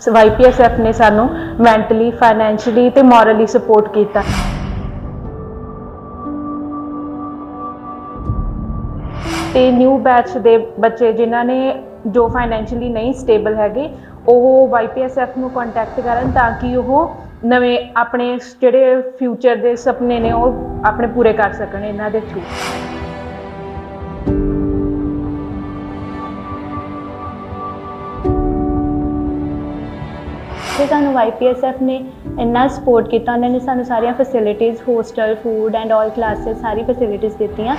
ਵਾਈਪੀਐਸਐਫ ਨੇ ਸਾਨੂੰ mentally financially ਤੇ ਮੋਰਲੀ ਸਪੋਰਟ ਕੀਤਾ। ਤੇ ਨਿਊ ਬੈਚ ਦੇ ਬੱਚੇ ਜਿਨ੍ਹਾਂ ਨੇ ਜੋ ਫਾਈਨੈਂਸ਼ੀਅਲੀ ਨਹੀਂ ਸਟੇਬਲ ਹੈਗੇ, ਉਹ ਵਾਈਪੀਐਸਐਫ ਨੂੰ ਕੰਟੈਕਟ ਕਰਨ ਤਾਂ ਕਿ ਉਹ ਨਵੇਂ ਆਪਣੇ ਜਿਹੜੇ ਫਿਊਚਰ ਦੇ ਸੁਪਨੇ ਨੇ ਉਹ ਆਪਣੇ ਪੂਰੇ ਕਰ ਸਕਣ ਇਹਨਾਂ ਦੇ ਥਰੂ ਤੇ ਸਾਨੂੰ YPSF ਨੇ ਇੰਨਾ ਸਪੋਰਟ ਕੀਤਾ, ਉਹਨਾਂ ਨੇ ਸਾਨੂੰ ਸਾਰੀਆਂ ਫੈਸਿਲਿਟੀਆਂ hostel food and all classes ਸਾਰੀ ਫੈਸਿਲਿਟੀਆਂ ਦਿੱਤੀਆਂ।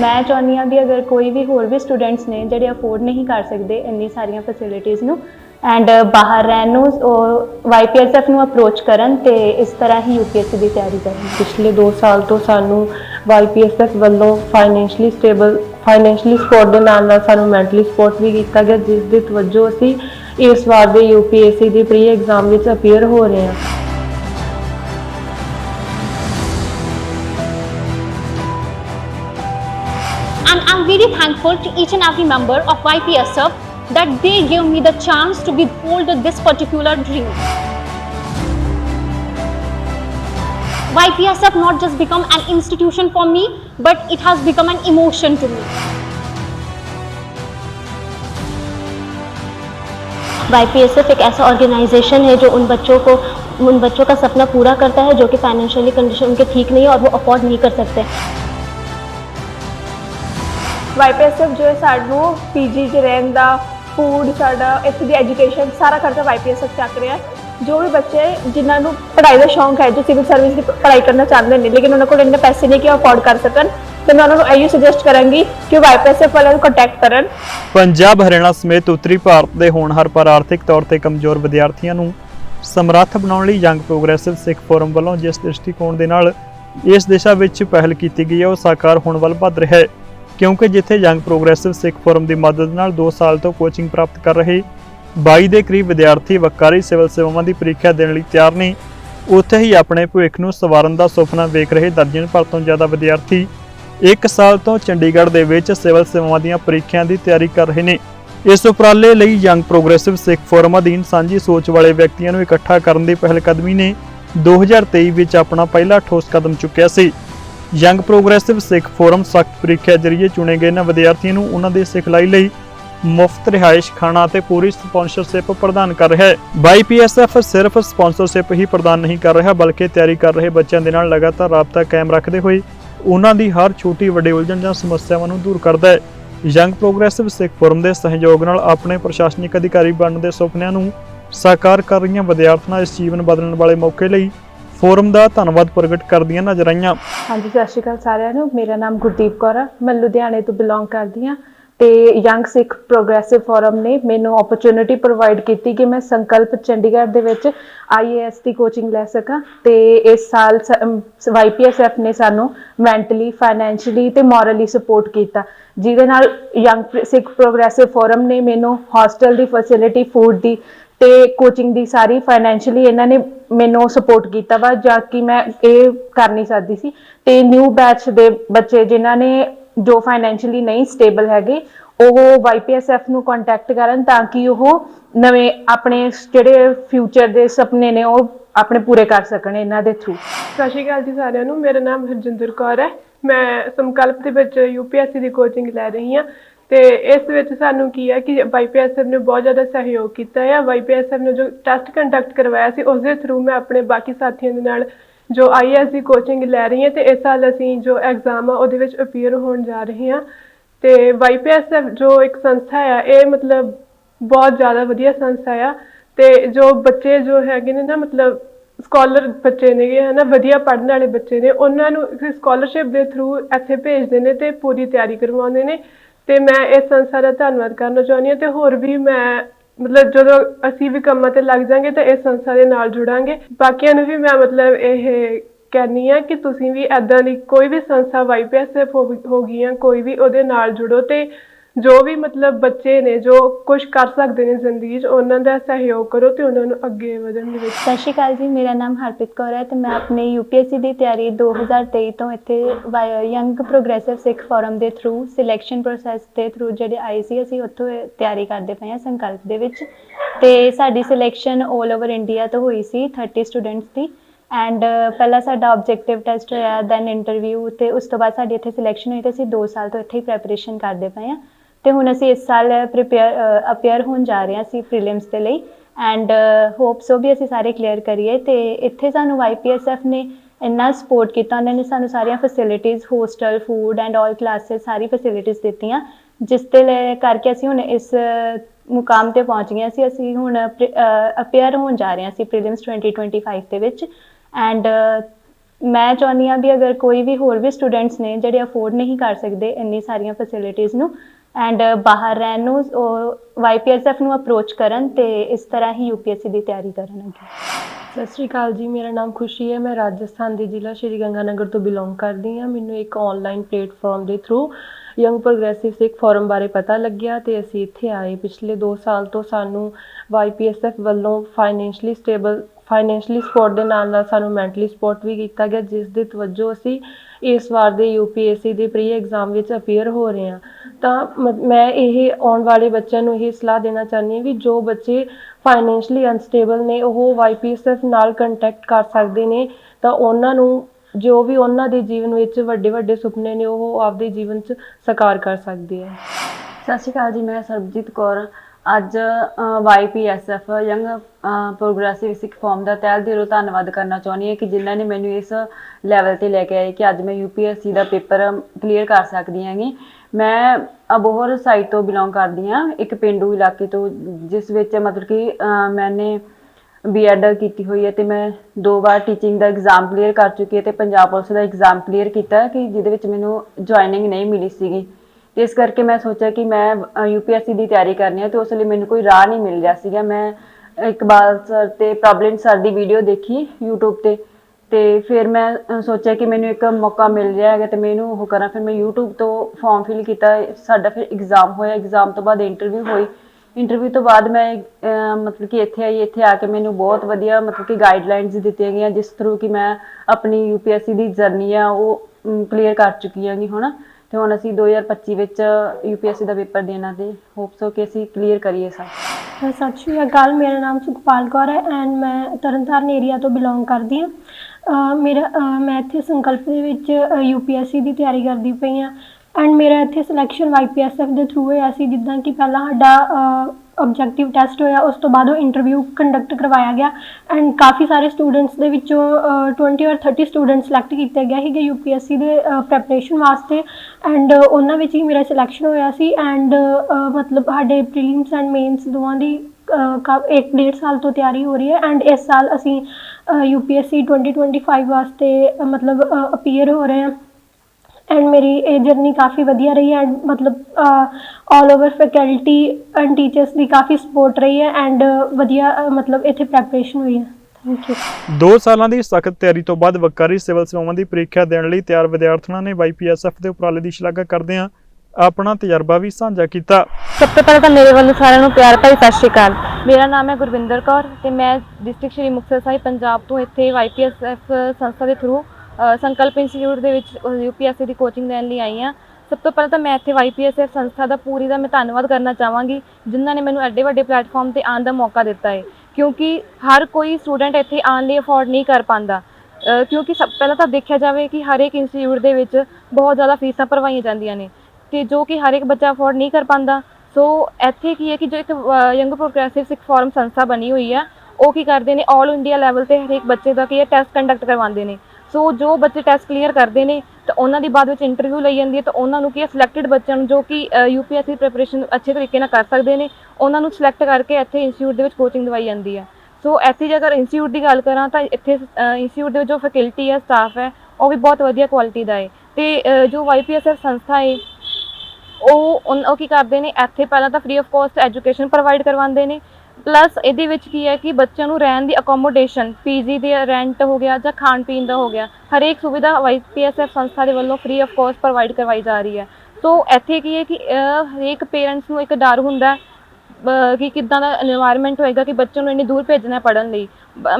ਮੈਂ ਚਾਹੁੰਦੀ ਹਾਂ ਵੀ ਅਗਰ ਕੋਈ ਵੀ ਹੋਰ ਵੀ ਸਟੂਡੈਂਟਸ ਨੇ ਜਿਹੜੇ ਅਫੋਰਡ ਨਹੀਂ ਕਰ ਸਕਦੇ ਇੰਨੀ ਸਾਰੀਆਂ ਫੈਸਿਲਿਟੀਆਂ ਨੂੰ ਐਂਡ ਬਾਹਰ ਰਹਿਣ ਨੂੰ ਉਹ YPSF ਨੂੰ ਅਪਰੋਚ ਕਰਨ ਤੇ ਇਸ ਤਰ੍ਹਾਂ ਹੀ UPSC ਦੀ ਤਿਆਰੀ ਕਰਨ। ਪਿਛਲੇ 2 ਸਾਲ ਤੋਂ ਸਾਨੂੰ YPSF ਵੱਲੋਂ ਫਾਈਨੈਂਸ਼ਲੀ ਸਟੇਬਲ ਫਾਈਨੈਂਸ਼ਲੀ ਸਪੋਰਟ ਦੇ ਨਾਲ ਨਾਲ ਸਾਨੂੰ ਮੈਂਟਲੀ ਸਪੋਰਟ ਵੀ ਕੀਤਾ ਗਿਆ ਜਿਸ ਦੇ ਤਵੱਜੋ ਅਸੀਂ ਇਸ ਵਾਰ ਦੇ UPSC ਦੇ ਪ੍ਰੀ ਐਗਜ਼ਾਮ ਵਿੱਚ ਅਪੀਅਰ ਹੋ ਰਹੇ ਹਾਂ and I'm very thankful to each and every member of YPSF that they gave me the chance to be bold with this particular dream. YPSF not just become an institution for me, but it has become an emotion to me. YPSF एक ऐसा organisation है जो उन बच्चों को उन बच्चों का सपना पूरा करता है जो कि फाइनेंशियली कंडीशन उनके ठीक नहीं है और वो अफोर्ड नहीं कर सकते ਵਾਈਪੀਐਸਐਫ ਜੋ ਹੈ ਸਾਨੂੰ ਪੀਜੀ 'ਚ ਰਹਿਣ ਦਾ ਫੂਡ ਸਾਡਾ ਇੱਥੇ ਦੀ ਐਜੂਕੇਸ਼ਨ ਸਾਰਾ ਖਰਚਾ ਵਾਈਪੀਐਸਐਫ ਚੱਕ ਰਿਹਾ ਹੈ ਜੋ ਵੀ ਬੱਚੇ ਜਿਨ੍ਹਾਂ ਨੂੰ ਪੜ੍ਹਾਈ ਦਾ ਸ਼ੌਂਕ ਹੈ, ਜੋ ਸਿਵਲ ਸਰਵਿਸ ਦੀ ਪੜ੍ਹਾਈ ਕਰਨਾ ਚਾਹੁੰਦੇ ਨੇ, ਲੇਕਿਨ ਉਹਨਾਂ ਕੋਲ ਇੰਨੇ ਪੈਸੇ ਨਹੀਂ ਕਿ ਅਫੋਰਡ ਕਰ ਸਕਣ, ਤੇ ਮੈਂ ਉਹਨਾਂ ਨੂੰ ਇਹੀ ਸੁਜੈਸਟ ਕਰਾਂਗੀ ਕਿ ਵਾਈਪੀਐਸਐਫ ਵਾਲਿਆਂ ਨੂੰ ਕੰਟੈਕਟ ਕਰਨ। ਪੰਜਾਬ ਹਰਿਆਣਾ ਸਮੇਤ ਉੱਤਰੀ ਭਾਰਤ ਦੇ ਹੋਣਹਾਰ ਪਰ ਆਰਥਿਕ ਤੌਰ ਤੇ ਕਮਜ਼ੋਰ ਵਿਦਿਆਰਥੀਆਂ ਨੂੰ ਸਮਰੱਥ ਬਣਾਉਣ ਲਈ ਯੰਗ ਪ੍ਰੋਗਰੈਸਿਵ ਸਿੱਖ ਫੋਰਮ ਵੱਲੋਂ ਜਿਸ ਦ੍ਰਿਸ਼ਟੀਕੋਣ ਦੇ ਨਾਲ ਇਸ ਦਿਸ਼ਾ ਵਿੱਚ ਪਹਿਲ ਕੀਤੀ ਗਈ ਹੈ, ਉਹ ਸਾਕਾਰ ਹੋਣ ਵੱਲ ਵੱਧ ਰਿਹਾ ਹੈ। ਕਿਉਂਕਿ ਜਿੱਥੇ ਯੰਗ ਪ੍ਰੋਗਰੈਸਿਵ ਸਿੱਖ ਫੋਰਮ ਦੀ ਮਦਦ ਨਾਲ 2 ਸਾਲ ਤੋਂ ਕੋਚਿੰਗ ਪ੍ਰਾਪਤ ਕਰ ਰਹੇ 22 ਦੇ ਕਰੀਬ ਵਿਦਿਆਰਥੀ ਵਕਾਰੀ ਸਿਵਲ ਸੇਵਾਵਾਂ ਦੀ ਪ੍ਰੀਖਿਆ ਦੇਣ ਲਈ ਤਿਆਰ ਨੇ। ਉੱਥੇ ਹੀ ਆਪਣੇ ਭਵਿੱਖ ਨੂੰ ਸਵਾਰਨ ਦਾ ਸੁਪਨਾ ਵੇਖ ਰਹੇ ਦਰਜਨ ਭਰ ਤੋਂ ਜ਼ਿਆਦਾ ਵਿਦਿਆਰਥੀ ਇੱਕ ਸਾਲ ਤੋਂ ਚੰਡੀਗੜ੍ਹ ਦੇ ਵਿੱਚ ਸਿਵਲ ਸੇਵਾਵਾਂ ਦੀਆਂ ਪ੍ਰੀਖਿਆ ਦੀ ਤਿਆਰੀ ਕਰ ਰਹੇ ਨੇ। ਇਸ ਉਪਰਾਲੇ ਲਈ ਯੰਗ ਪ੍ਰੋਗਰੈਸਿਵ ਸਿੱਖ ਫੋਰਮ ਅਧੀਨ ਸਾਂਝੀ ਸੋਚ ਵਾਲੇ ਵਿਅਕਤੀਆਂ ਨੂੰ ਇਕੱਠਾ ਕਰਨ ਦੀ ਪਹਿਲ ਕਦਮੀ ਨੇ 2023 ਵਿੱਚ ਆਪਣਾ ਪਹਿਲਾ ਠੋਸ ਕਦਮ ਚੁੱਕਿਆ ਸੀ। ਯੰਗ ਪ੍ਰੋਗਰੈਸਿਵ ਸਿੱਖ ਫੋਰਮ ਸਖਤ ਪ੍ਰੀਖਿਆ ਜਰੀਏ ਚੁਣੇ ਗਏ ਇਹਨਾਂ ਵਿਦਿਆਰਥੀਆਂ ਨੂੰ ਉਹਨਾਂ ਦੀ ਸਿਖਲਾਈ ਲਈ ਮੁਫਤ ਰਿਹਾਇਸ਼ ਖਾਣਾ ਅਤੇ ਪੂਰੀ ਸਪਾਂਸਰਸ਼ਿਪ ਪ੍ਰਦਾਨ ਕਰ ਰਿਹਾ ਹੈ। YPSF ਸਿਰਫ ਸਪਾਂਸਰਸ਼ਿਪ ਹੀ ਪ੍ਰਦਾਨ ਨਹੀਂ ਕਰ ਰਿਹਾ, ਬਲਕਿ ਤਿਆਰੀ ਕਰ ਰਹੇ ਬੱਚਿਆਂ ਦੇ ਨਾਲ ਲਗਾਤਾਰ ਰਾਬਤਾ ਕਾਇਮ ਰੱਖਦੇ ਹੋਏ ਉਹਨਾਂ ਦੀ ਹਰ ਛੋਟੀ, ਵੱਡੀ ਉਲਝਣ ਜਾਂ ਸਮੱਸਿਆਵਾਂ ਨੂੰ ਦੂਰ ਕਰਦਾ ਹੈ। ਯੰਗ ਪ੍ਰੋਗਰੈਸਿਵ ਸਿੱਖ ਫੋਰਮ ਦੇ ਸਹਿਯੋਗ ਨਾਲ ਆਪਣੇ ਪ੍ਰਸ਼ਾਸਨਿਕ ਅਧਿਕਾਰੀ ਬਣਨ ਦੇ ਸੁਪਨਿਆਂ ਨੂੰ ਸਾਕਾਰ ਕਰ ਰਹੀਆਂ ਵਿਦਿਆਰਥਣਾਂ ਇਸ ਜੀਵਨ ਬਦਲਣ ਵਾਲੇ ਮੌਕੇ ਲਈ ਫੋਰਮ ਦਾ ਧੰਨਵਾਦ ਪ੍ਰਗਟ ਕਰਦੀਆਂ ਨਜ਼ਰ ਆਈਆਂ। ਹਾਂਜੀ, ਸਤਿ ਸ਼੍ਰੀ ਅਕਾਲ ਸਾਰਿਆਂ ਨੂੰ। ਮੇਰਾ ਨਾਮ ਗੁਰਦੀਪ ਕੌਰ ਆ। ਮੈਂ ਲੁਧਿਆਣੇ ਤੋਂ ਬਿਲੋਂਗ ਕਰਦੀ ਹਾਂ। ਤੇ ਯੰਗ ਸਿੱਖ ਪ੍ਰੋਗਰੈਸਿਵ ਫੋਰਮ ਨੇ ਮੈਨੂੰ ਓਪਰਚ्युनिटी ਪ੍ਰੋਵਾਈਡ ਕੀਤੀ ਕਿ ਮੈਂ ਸੰਕਲਪ ਚੰਡੀਗੜ੍ਹ ਦੇ ਵਿੱਚ ਆਈਏਐਸ ਦੀ ਕੋਚਿੰਗ ਲੈ ਸਕਾਂ ਤੇ ਇਸ ਸਾਲ ਵਾਈਪੀਐਸਐਫ ਨੇ ਸਾਨੂੰ ਮੈਂਟਲੀ ਫਾਈਨੈਂਸ਼ੀਅਲੀ ਤੇ ਮੋਰਲੀ ਸਪੋਰਟ ਕੀਤਾ, ਜਿਹਦੇ ਨਾਲ ਯੰਗ ਸਿੱਖ ਪ੍ਰੋਗਰੈਸਿਵ ਫੋਰਮ ਨੇ ਮੈਨੂੰ ਹੋਸਟਲ ਦੀ ਫੈਸਿਲਿਟੀ ਫੂਡ ਦੀ ਤੇ ਕੋਚਿੰਗ ਦੀ ਸਾਰੀ ਫਾਈਨੈਂਸ਼ੀਅਲੀ ਇਹਨਾਂ ਨੇ ਮੈਨੂੰ ਸਪੋਰਟ ਕੀਤਾ ਵਾ, ਜਾਂ ਕਿ ਮੈਂ ਇਹ ਕਰ ਨਹੀਂ ਸਕਦੀ ਸੀ। ਤੇ ਨਿਊ ਬੈਚ ਦੇ ਬੱਚੇ ਜਿਨ੍ਹਾਂ ਨੇ ਜੋ ਫਾਈਨੈਂਸ਼ੀਅਲੀ ਨਹੀਂ ਸਟੇਬਲ ਹੈਗੇ, ਉਹ ਵਾਈਪੀਐਸਐਫ ਨੂੰ ਕੰਟੈਕਟ ਕਰਨ ਤਾਂ ਕਿ ਉਹ ਨਵੇਂ ਆਪਣੇ ਜਿਹੜੇ ਫਿਊਚਰ ਦੇ ਸੁਪਨੇ ਨੇ, ਉਹ ਆਪਣੇ ਪੂਰੇ ਕਰ ਸਕਣ ਇਹਨਾਂ ਦੇ ਥਰੂ ਸਤਿ ਸ਼੍ਰੀ ਅਕਾਲ ਜੀ ਸਾਰਿਆਂ ਨੂੰ, ਮੇਰਾ ਨਾਮ ਹਰਜਿੰਦਰ ਕੌਰ ਹੈ। ਮੈਂ ਸੰਕਲਪ ਦੇ ਵਿੱਚ ਯੂਪੀਐਸਸੀ ਦੀ ਕੋਚਿੰਗ ਲੈ ਰਹੀ ਹਾਂ ਤੇ ਇਸ ਵਿੱਚ ਸਾਨੂੰ ਕੀ ਹੈ ਕਿ ਵਾਈਪੀਐਸਐਫ ਨੇ ਬਹੁਤ ਜ਼ਿਆਦਾ ਸਹਿਯੋਗ ਕੀਤਾ ਹੈ ਵਾਈਪੀਐਸਐਫ ਨੇ ਜੋ ਟੈਸਟ ਕੰਡਕਟ ਕਰਵਾਇਆ ਸੀ ਉਸ ਦੇ ਥਰੂ ਮੈਂ ਆਪਣੇ ਬਾਕੀ ਸਾਥੀਆਂ ਦੇ ਨਾਲ ਜੋ ਆਈਐਸ ਦੀ ਕੋਚਿੰਗ ਲੈ ਰਹੀ ਹਾਂ ਤੇ ਇਸ ਸਾਲ ਅਸੀਂ ਜੋ ਐਗਜ਼ਾਮ ਆ ਉਹਦੇ ਵਿੱਚ ਅਪੀਅਰ ਹੋਣ ਜਾ ਰਹੇ ਹਾਂ ਤੇ ਵਾਈਪੀਐਸਐਫ ਜੋ ਇੱਕ ਸੰਸਥਾ ਆ, ਇਹ ਮਤਲਬ ਬਹੁਤ ਜ਼ਿਆਦਾ ਵਧੀਆ ਸੰਸਥਾ ਆ ਤੇ ਜੋ ਬੱਚੇ ਜੋ ਹੈਗੇ ਨੇ ਨਾ ਮਤਲਬ ਸਕਾਲਰ ਬੱਚੇ ਨੇਗੇ ਹਨਾ, ਵਧੀਆ ਪੜ੍ਹਨ ਵਾਲੇ ਬੱਚੇ ਨੇ, ਉਹਨਾਂ ਨੂੰ ਸਕਾਲਰਸ਼ਿਪ ਦੇ ਥਰੂ ਇੱਥੇ ਭੇਜਦੇ ਨੇ ਤੇ ਪੂਰੀ ਤਿਆਰੀ ਕਰਵਾਉਂਦੇ ਨੇ ਤੇ ਮੈਂ ਇਸ ਸੰਸਥਾ ਦਾ ਧੰਨਵਾਦ ਕਰਨਾ ਚਾਹੁੰਦੀ ਹਾਂ ਤੇ ਹੋਰ ਵੀ ਮੈਂ ਮਤਲਬ ਜਦੋਂ ਅਸੀਂ ਵੀ ਕੰਮਾਂ ਤੇ ਲੱਗ ਜਾਾਂਗੇ ਤਾਂ ਇਸ ਸੰਸਥਾ ਦੇ ਨਾਲ ਜੁੜਾਂਗੇ। ਬਾਕੀਆਂ ਨੂੰ ਵੀ ਮੈਂ ਮਤਲਬ ਇਹ ਕਹਿਣੀ ਆ ਕਿ ਤੁਸੀਂ ਵੀ ਐਦਾਂ ਦੀ ਕੋਈ ਵੀ ਸੰਸਥਾ ਵਾਈਪੀਐਸਐਫ ਹੋ ਗਈ ਆ ਕੋਈ ਵੀ ਉਹਦੇ ਨਾਲ ਜੁੜੋ ਤੇ ਜੋ ਵੀ ਮਤਲਬ ਬੱਚੇ ਨੇ, ਜੋ ਕੁਝ ਕਰ ਸਕਦੇ ਨੇ ਜ਼ਿੰਦਗੀ 'ਚ, ਉਹਨਾਂ ਦਾ ਸਹਿਯੋਗ ਕਰੋ ਤੇ ਉਹਨਾਂ ਨੂੰ ਅੱਗੇ ਵਧਣ ਦੇ ਵਿੱਚ। ਸਤਿ ਸ਼੍ਰੀ ਅਕਾਲ ਜੀ, ਮੇਰਾ ਨਾਮ ਹਰਪ੍ਰੀਤ ਕੌਰ ਹੈ ਤੇ ਮੈਂ ਆਪਣੀ ਯੂਪੀਐਸਸੀ ਦੀ ਤਿਆਰੀ 2023 ਤੋਂ ਇੱਥੇ ਯੰਗ ਪ੍ਰੋਗਰੈਸਿਵ ਸਿੱਖ ਫੋਰਮ ਦੇ ਥਰੂ, ਸਿਲੈਕਸ਼ਨ ਪ੍ਰੋਸੈਸ ਦੇ ਥਰੂ ਜਿਹੜੇ ਆਏ ਸੀ, ਅਸੀਂ ਉੱਥੋਂ ਤਿਆਰੀ ਕਰਦੇ ਪਏ ਹਾਂ ਸੰਕਲਪ ਦੇ ਵਿੱਚ। ਤੇ ਸਾਡੀ ਸਿਲੈਕਸ਼ਨ 올 ਓਵਰ ਇੰਡੀਆ ਤੋਂ ਹੋਈ ਸੀ 30 ਸਟੂਡੈਂਟਸ ਦੀ। ਐਂਡ ਪਹਿਲਾ ਸਾਡਾ ਆਬਜੈਕਟਿਵ ਟੈਸਟ ਹੋਇਆ ਦੈਨ ਇੰਟਰਵਿਊ ਤੇ ਉਸ ਤੋਂ ਬਾਅਦ ਸਾਡੀ ਇੱਥੇ ਸਿਲੈਕਸ਼ਨ ਹੋਈ ਤੇ ਅਸੀਂ 2 ਸਾਲ ਤੋਂ ਇੱਥੇ ਹੀ ਪ੍ਰੈਪਰੇਸ਼ਨ ਕਰਦੇ ਪਏ ਹਾਂ। ਤੇ ਹੁਣ ਅਸੀਂ ਇਸ ਸਾਲ ਪ੍ਰਿਪੇਅਰ ਅਪੀਅਰ ਹੋਣ ਜਾ ਰਹੇ ਹਾਂ ਅਸੀਂ ਪ੍ਰੀਲਿਮਸ ਦੇ ਲਈ ਐਂਡ ਹੋਪ ਸੋ ਵੀ ਅਸੀਂ ਸਾਰੇ ਕਲੀਅਰ ਕਰੀਏ ਤੇ ਇੱਥੇ ਸਾਨੂੰ YPSF ਨੇ ਇੰਨਾ ਸਪੋਰਟ ਕੀਤਾ, ਉਹਨਾਂ ਨੇ ਸਾਨੂੰ ਸਾਰੀਆਂ ਫੈਸਿਲਿਟੀਆਂ hostel food and all classes ਸਾਰੀ ਫੈਸਿਲਿਟੀਆਂ ਦਿੱਤੀਆਂ, ਜਿਸ ਦੇ ਲੈ ਕਰਕੇ ਅਸੀਂ ਹੁਣ ਇਸ ਮੁਕਾਮ ਤੇ ਪਹੁੰਚ ਗਏ ਸੀ ਅਸੀਂ ਹੁਣ ਅਪੀਅਰ ਹੋਣ ਜਾ ਰਹੇ ਹਾਂ ਅਸੀਂ ਪ੍ਰੀਲਿਮਸ 2025 ਦੇ ਵਿੱਚ ਐਂਡ ਮੈਂ ਚਾਹੁੰਦੀ ਹਾਂ ਵੀ ਅਗਰ ਕੋਈ ਵੀ ਹੋਰ ਵੀ ਸਟੂਡੈਂਟਸ ਨੇ ਜਿਹੜੇ ਅਫੋਰਡ ਨਹੀਂ ਕਰ ਸਕਦੇ ਇੰਨੀ ਸਾਰੀਆਂ ਫੈਸਿਲਿਟੀਆਂ ਨੂੰ ਐਂਡ uh, ਬਾਹਰ ਰਹਿਣ ਨੂੰ, ਉਹ YPSF ਨੂੰ ਅਪਰੋਚ ਕਰਨ ਤੇ ਇਸ ਤਰ੍ਹਾਂ ਹੀ UPSC ਦੀ ਤਿਆਰੀ ਕਰਨ ਅੱਗੇ। ਸਤਿ ਸ਼੍ਰੀ ਅਕਾਲ ਜੀ, ਮੇਰਾ ਨਾਮ ਖੁਸ਼ੀ ਹੈ। ਮੈਂ ਰਾਜਸਥਾਨ ਦੇ ਜ਼ਿਲ੍ਹਾ ਸ਼੍ਰੀ ਗੰਗਾਨਗਰ ਤੋਂ ਬਿਲੋਂਗ ਕਰਦੀ ਹਾਂ। ਮੈਨੂੰ ਇੱਕ ਆਨਲਾਈਨ ਪਲੇਟਫਾਰਮ ਦੇ through young progressive Sikh forum ਬਾਰੇ ਪਤਾ ਲੱਗਿਆ ਤੇ ਅਸੀਂ ਇੱਥੇ ਆਏ। ਪਿਛਲੇ 2 ਸਾਲ ਤੋਂ ਸਾਨੂੰ YPSF ਵੱਲੋਂ ਫਾਈਨੈਂਸ਼ਲੀ ਸਟੇਬਲ ਫਾਈਨੈਂਸ਼ਲੀ ਸਪੋਰਟ ਦੇ ਨਾਲ ਨਾਲ ਸਾਨੂੰ ਮੈਂਟਲੀ ਸਪੋਰਟ ਵੀ ਕੀਤਾ ਗਿਆ, ਜਿਸ ਦੇ ਤਵੱਜੋ ਅਸੀਂ ਇਸ ਵਾਰ ਦੇ UPSC ਦੇ ਪ੍ਰੀ ਐਗਜ਼ਾਮ ਵਿੱਚ ਅਪੀਅਰ ਹੋ ਰਹੇ ਹਾਂ। ਤਾਂ ਮ- ਮੈਂ ਇਹ ਆਉਣ ਵਾਲੇ ਬੱਚਿਆਂ ਨੂੰ ਇਹ ਸਲਾਹ ਦੇਣਾ ਚਾਹੁੰਦੀ ਹਾਂ ਵੀ ਜੋ ਬੱਚੇ ਫਾਈਨੈਂਸ਼ਲੀ ਅਨਸਟੇਬਲ ਨੇ, ਉਹ YPSF ਨਾਲ ਕੰਟੈਕਟ ਕਰ ਸਕਦੇ ਨੇ। ਤਾਂ ਉਹਨਾਂ ਨੂੰ ਜੋ ਵੀ ਉਹਨਾਂ ਦੇ ਜੀਵਨ ਵਿੱਚ ਵੱਡੇ ਵੱਡੇ ਸੁਪਨੇ ਨੇ, ਉਹ ਆਪਦੇ ਜੀਵਨ 'ਚ ਸਾਕਾਰ ਕਰ ਸਕਦੇ ਆ। ਸਤਿ ਸ਼੍ਰੀ ਅਕਾਲ ਜੀ, ਮੈਂ ਸਰਬਜੀਤ ਕੌਰ। ਅੱਜ YPSF young progressive Sikh forum ਦਾ ਤਹਿ ਦਿਲੋਂ ਧੰਨਵਾਦ ਕਰਨਾ ਚਾਹੁੰਦੀ ਹਾਂ ਕਿ ਜਿਨ੍ਹਾਂ ਨੇ ਮੈਨੂੰ ਇਸ ਲੈਵਲ ਤੇ ਲੈ ਕੇ ਆਏ ਕਿ ਅੱਜ ਮੈਂ UPSC ਦਾ ਪੇਪਰ ਕਲੀਅਰ ਕਰ ਸਕਦੀ ਹਾਂਗੀ। ਮੈਂ ਅਬੋਹਰ ਸਾਈਡ ਤੋਂ ਬਿਲੋਂਗ ਕਰਦੀ ਹਾਂ ਇੱਕ ਪਿੰਡੂ ਇਲਾਕੇ ਤੋਂ ਜਿਸ ਵਿੱਚ ਮਤਲਬ ਕਿ ਅਹ, ਮੈਨੇ ਬੀਐਡ ਕੀਤੀ ਹੋਈ ਹੈ ਤੇ ਮੈਂ ਦੋ ਵਾਰ ਟੀਚਿੰਗ ਦਾ ਐਗਜ਼ਾਮ ਕਲੀਅਰ ਕਰ ਚੁੱਕੀ ਹਾਂ ਤੇ ਪੰਜਾਬ ਪੁਲਿਸ ਦਾ ਐਗਜ਼ਾਮ ਕਲੀਅਰ ਕੀਤਾ ਕਿ ਜਿਹਦੇ ਵਿੱਚ ਮੈਨੂੰ ਜੁਆਇਨਿੰਗ ਨਹੀਂ ਮਿਲੀ ਸੀਗੀ। ਇਸ ਕਰਕੇ ਮੈਂ ਸੋਚਿਆ ਕਿ ਮੈਂ ਯੂਪੀਐਸਸੀ ਦੀ ਤਿਆਰੀ ਕਰਨੀ ਹੈ ਤੇ ਉਸ ਲਈ ਮੈਨੂੰ ਕੋਈ ਰਾਹ ਨਹੀਂ ਮਿਲ ਰਿਹਾ ਸੀਗਾ। ਮੈਂ ਇਕਬਾਲ ਸਰ ਤੇ ਪ੍ਰੋਬਲਮ ਸਰ ਦੀ ਵੀਡੀਓ ਦੇਖੀ YouTube ਤੇ ਤੇ ਫਿਰ ਮੈਂ ਸੋਚਿਆ ਕਿ ਮੈਨੂੰ ਇੱਕ ਮੌਕਾ ਮਿਲ ਰਿਹਾ ਹੈਗਾ ਤੇ ਮੈਨੂੰ ਉਹ ਕਰਾਂ। ਫਿਰ ਮੈਂ YouTube ਤੋਂ ਫਾਰਮ ਫਿਲ ਕੀਤਾ। ਸਾਡਾ ਫਿਰ ਐਗਜ਼ਾਮ ਹੋਇਆ। ਐਗਜ਼ਾਮ ਤੋਂ ਬਾਅਦ ਇੰਟਰਵਿਊ ਹੋਈ। ਇੰਟਰਵਿਊ ਤੋਂ ਬਾਅਦ ਮੈਂ ਮਤਲਬ ਕਿ ਇੱਥੇ ਆਈ। ਇੱਥੇ ਆ ਕੇ ਮੈਨੂੰ ਬਹੁਤ ਵਧੀਆ ਮਤਲਬ ਕਿ ਗਾਈਡਲਾਈਨਸ ਦਿੱਤੀਆਂ ਗਈਆਂ, ਜਿਸ ਥਰੂ ਕਿ ਮੈਂ ਆਪਣੀ ਯੂਪੀਐਸਸੀ ਦੀ ਜਰਨੀ ਆ, ਉਹ ਕਲੀਅਰ ਕਰ ਚੁੱਕੀ ਹਾਂਗੀ ਹੁਣ ਤੇ ਹੁਣ ਅਸੀਂ 2025 ਵਿੱਚ ਯੂਪੀਐਸਸੀ ਦਾ ਪੇਪਰ ਦੇਣਾ ਤੇ ਹੋਪਸ ਹੋ ਕਿ ਅਸੀਂ ਕਲੀਅਰ ਕਰੀਏ ਸਰ ਸਤਿ ਸ਼੍ਰੀ ਅਕਾਲ, ਮੇਰਾ ਨਾਮ ਸੁਖਪਾਲ ਕੌਰ ਹੈ ਐਂਡ ਮੈਂ ਤਰਨਤਾਰਨ ਏਰੀਆ ਤੋਂ ਬਿਲੋਂਗ ਕਰਦੀ ਹਾਂ। ਮੇਰਾ ਮੈਂ ਇੱਥੇ ਸੰਕਲਪ ਦੇ ਵਿੱਚ ਯੂਪੀਐਸਸੀ ਦੀ ਤਿਆਰੀ ਕਰਦੀ ਪਈ ਹਾਂ। ਐਂਡ ਮੇਰਾ ਇੱਥੇ ਸਿਲੈਕਸ਼ਨ ਵਾਈਪੀਐਸਐਫ ਦੇ ਥਰੂ ਹੋਇਆ ਸੀ, ਜਿੱਦਾਂ ਕਿ ਪਹਿਲਾਂ ਸਾਡਾ ਆਬਜੈਕਟਿਵ ਟੈਸਟ ਹੋਇਆ ਉਸ ਤੋਂ ਬਾਅਦ ਉਹ ਇੰਟਰਵਿਊ ਕੰਡਕਟ ਕਰਵਾਇਆ ਗਿਆ ਐਂਡ ਕਾਫੀ ਸਾਰੇ ਸਟੂਡੈਂਟਸ ਦੇ ਵਿੱਚੋਂ ਅ, 20 ਔਰ 30 ਸਟੂਡੈਂਟ ਸਿਲੈਕਟ ਕੀਤੇ ਗਏ ਸੀਗੇ ਯੂਪੀਐਸਸੀ ਦੇ ਪ੍ਰੈਪਰੇਸ਼ਨ ਵਾਸਤੇ ਐਂਡ ਉਹਨਾਂ ਵਿੱਚ ਹੀ ਮੇਰਾ ਸਿਲੈਕਸ਼ਨ ਹੋਇਆ ਸੀ ਐਂਡ ਮਤਲਬ ਸਾਡੇ ਪ੍ਰੀਲਿਮਸ ਐਂਡ ਮੇਨਸ ਦੋਵਾਂ ਦੀ ਕਾ- ਇੱਕ ਡੇਢ ਸਾਲ ਤੋਂ ਤਿਆਰੀ ਹੋ ਰਹੀ ਹੈ ਐਂਡ ਇਸ ਸਾਲ ਅਸੀਂ ਯੂਪੀਐਸਸੀ 2025 ਵਾਸਤੇ ਮਤਲਬ ਅਪੀਅਰ ਹੋ ਰਹੇ ਹਾਂ। ਐਂਡ ਮੇਰੀ ਇਹ ਜਰਨੀ ਕਾਫੀ ਵਧੀਆ ਰਹੀ ਹੈ ਐਂਡ ਮਤਲਬ all over faculty and teachers ਦੀ ਕਾਫੀ ਸਪੋਰਟ ਰਹੀ ਹੈ ਐਂਡ ਵਧੀਆ ਅ, ਮਤਲਬ ਇੱਥੇ ਪ੍ਰੈਪਰੇਸ਼ਨ ਹੋਈ ਹੈ। ਥੈਂਕ ਯੂ ਦੋ ਸਾਲਾਂ ਦੀ ਸਖਤ ਤਿਆਰੀ ਤੋਂ ਬਾਅਦ ਵਕਾਰੀ ਸਿਵਲ ਸੇਵਾਵਾਂ ਦੀ ਪ੍ਰੀਖਿਆ ਦੇਣ ਲਈ ਤਿਆਰ ਵਿਦਿਆਰਥੀਆਂ ਨੇ YPSF ਦੇ ਉਪਰਾਲੇ ਦੀ ਸ਼ਲਾਘਾ ਕਰਦਿਆਂ ਆਪਣਾ ਤਜਰਬਾ ਵੀ ਸਾਂਝਾ ਕੀਤਾ। ਸਭ ਤੋਂ ਪਹਿਲਾਂ ਤਾਂ ਮੇਰੇ ਵੱਲੋਂ ਸਾਰਿਆਂ ਨੂੰ ਪਿਆਰ ਭਰੀ ਸਤਿ ਸ਼੍ਰੀ ਅਕਾਲ। ਮੇਰਾ ਨਾਮ ਹੈ ਗੁਰਵਿੰਦਰ ਕੌਰ ਤੇ ਮੈਂ ਡਿਸਟ੍ਰਿਕਟ ਸ਼੍ਰੀ ਮੁਕਤਸਰ ਸਾਹਿਬ ਪੰਜਾਬ ਤੋਂ ਇੱਥੇ YPSF ਸੰਸਥਾ ਦੇ ਥਰੂ ਸੰਕਲਪ ਇੰਸਟੀਚਿਊਟ ਦੇ ਵਿੱਚ UPSC ਦੀ ਕੋਚਿੰਗ ਲੈਣ ਲਈ ਆਈ ਹਾਂ। ਸਭ ਤੋਂ ਪਹਿਲਾਂ ਤਾਂ ਮੈਂ ਇੱਥੇ YPSF ਸੰਸਥਾ ਦਾ ਪੂਰੀ ਦਾ ਮੈਂ ਧੰਨਵਾਦ ਕਰਨਾ ਚਾਹਾਂਗੀ, ਜਿਨ੍ਹਾਂ ਨੇ ਮੈਨੂੰ ਐਡੇ ਵੱਡੇ ਪਲੇਟਫਾਰਮ ਤੇ ਆਉਣ ਦਾ ਮੌਕਾ ਦਿੱਤਾ ਹੈ। ਕਿਉਂਕਿ ਹਰ ਕੋਈ ਸਟੂਡੈਂਟ ਇੱਥੇ ਆਉਣ ਲਈ ਅਫੋਰਡ ਨਹੀਂ ਕਰ ਪਾਉਂਦਾ। ਕਿਉਂਕਿ ਸਭ ਪਹਿਲਾਂ ਤਾਂ ਦੇਖਿਆ ਜਾਵੇ ਕਿ ਹਰ ਇੱਕ ਇੰਸਟੀਚਿਊਟ ਦੇ ਵਿੱਚ ਬਹੁਤ ਜ਼ਿਆਦਾ ਫੀਸਾਂ ਭਰਵਾਈਆਂ ਜਾਂਦੀਆਂ ਨੇ ਤੇ ਜੋ ਕਿ ਹਰ ਇੱਕ ਬੱਚਾ ਅਫੋਰਡ ਨਹੀਂ ਕਰ ਪਾਉਂਦਾ। ਸੋ ਇੱਥੇ ਕੀ ਹੈ ਕਿ ਜੋ ਇੱਕ ਯੰਗ ਪ੍ਰੋਗਰੈਸਿਵ ਸਿੱਖ ਫੋਰਮ ਸੰਸਥਾ ਬਣੀ ਹੋਈ ਹੈ ਉਹ ਕੀ ਕਰਦੇ ਨੇ 올 ਇੰਡੀਆ ਲੈਵਲ ਤੇ ਹਰੇਕ ਬੱਚੇ ਦਾ ਕੀ ਹੈ ਟੈਸਟ ਕੰਡਕਟ ਕਰਵਾਉਂਦੇ ਨੇ। ਸੋ ਜੋ ਬੱਚੇ ਟੈਸਟ ਕਲੀਅਰ ਕਰਦੇ ਨੇ ਤਾਂ ਉਹਨਾਂ ਦੀ ਬਾਅਦ ਵਿੱਚ ਇੰਟਰਵਿਊ ਲਈ ਜਾਂਦੀ ਹੈ ਤਾਂ ਉਹਨਾਂ ਨੂੰ ਕੀ ਹੈ ਸਿਲੈਕਟਡ ਬੱਚਿਆਂ ਨੂੰ ਜੋ ਕਿ ਯੂਪੀਐਸਸੀ ਪ੍ਰੈਪਰੇਸ਼ਨ ਅੱਛੇ ਤਰੀਕੇ ਨਾਲ ਕਰ ਸਕਦੇ ਨੇ ਉਹਨਾਂ ਨੂੰ ਸਿਲੈਕਟ ਕਰਕੇ ਇੱਥੇ ਇੰਸਟੀਚਿਊਟ ਦੇ ਵਿੱਚ ਕੋਚਿੰਗ ਦਵਾਈ ਜਾਂਦੀ ਹੈ। ਸੋ ਐਸੀ ਜੇ ਅਗਰ ਇੰਸਟੀਚਿਊਟ ਦੀ ਗੱਲ ਕਰਾਂ ਤਾਂ ਇੱਥੇ ਇੰਸਟੀਚਿਊਟ ਦੇ ਜੋ ਫੈਕਲਟੀ ਹੈ ਸਟਾਫ ਹੈ ਉਹ ਵੀ ਬਹੁਤ ਵਧੀਆ ਕੁਆਲਿਟੀ ਦਾ ਹੈ। ਤੇ ਅ, ਜੋ ਵਾਈਪੀਐਸਐਫ ਸੰਸਥਾ ਹੈ ਉਹ ਉਨ- ਉਹ ਕੀ ਕਰਦੇ ਨੇ ਇੱਥੇ ਪਹਿਲਾਂ ਤਾਂ free of cost education provide ਕਰਵਾਉਂਦੇ ਨੇ ਪਲੱਸ ਇਹਦੇ ਵਿੱਚ ਕੀ ਹੈ ਕਿ ਬੱਚਿਆਂ ਨੂੰ ਰਹਿਣ ਦੀ ਅਕੋਮੋਡੇਸ਼ਨ ਪੀਜੀ ਦੇ ਰੈਂਟ ਹੋ ਗਿਆ ਜਾਂ ਖਾਣ ਪੀਣ ਦਾ ਹੋ ਗਿਆ, ਹਰੇਕ ਸੁਵਿਧਾ ਵਾਈਪੀਐਸਐਫ ਸੰਸਥਾ ਦੇ ਵੱਲੋਂ ਫ੍ਰੀ ਆਫ ਕੋਸਟ ਪ੍ਰੋਵਾਈਡ ਕਰਵਾਈ ਜਾ ਰਹੀ ਹੈ। ਸੋ ਇੱਥੇ ਕੀ ਹੈ ਕਿ ਹਰੇਕ ਪੇਰੈਂਟਸ ਨੂੰ ਇੱਕ ਡਰ ਹੁੰਦਾ ਕਿ ਕਿੱਦਾਂ ਦਾ এনवायरमेंट ਹੋਏਗਾ ਕਿ ਬੱਚਿਆਂ ਨੂੰ ਇੰਨੀ ਦੂਰ ਭੇਜਣਾ ਪੜਨ ਲਈ।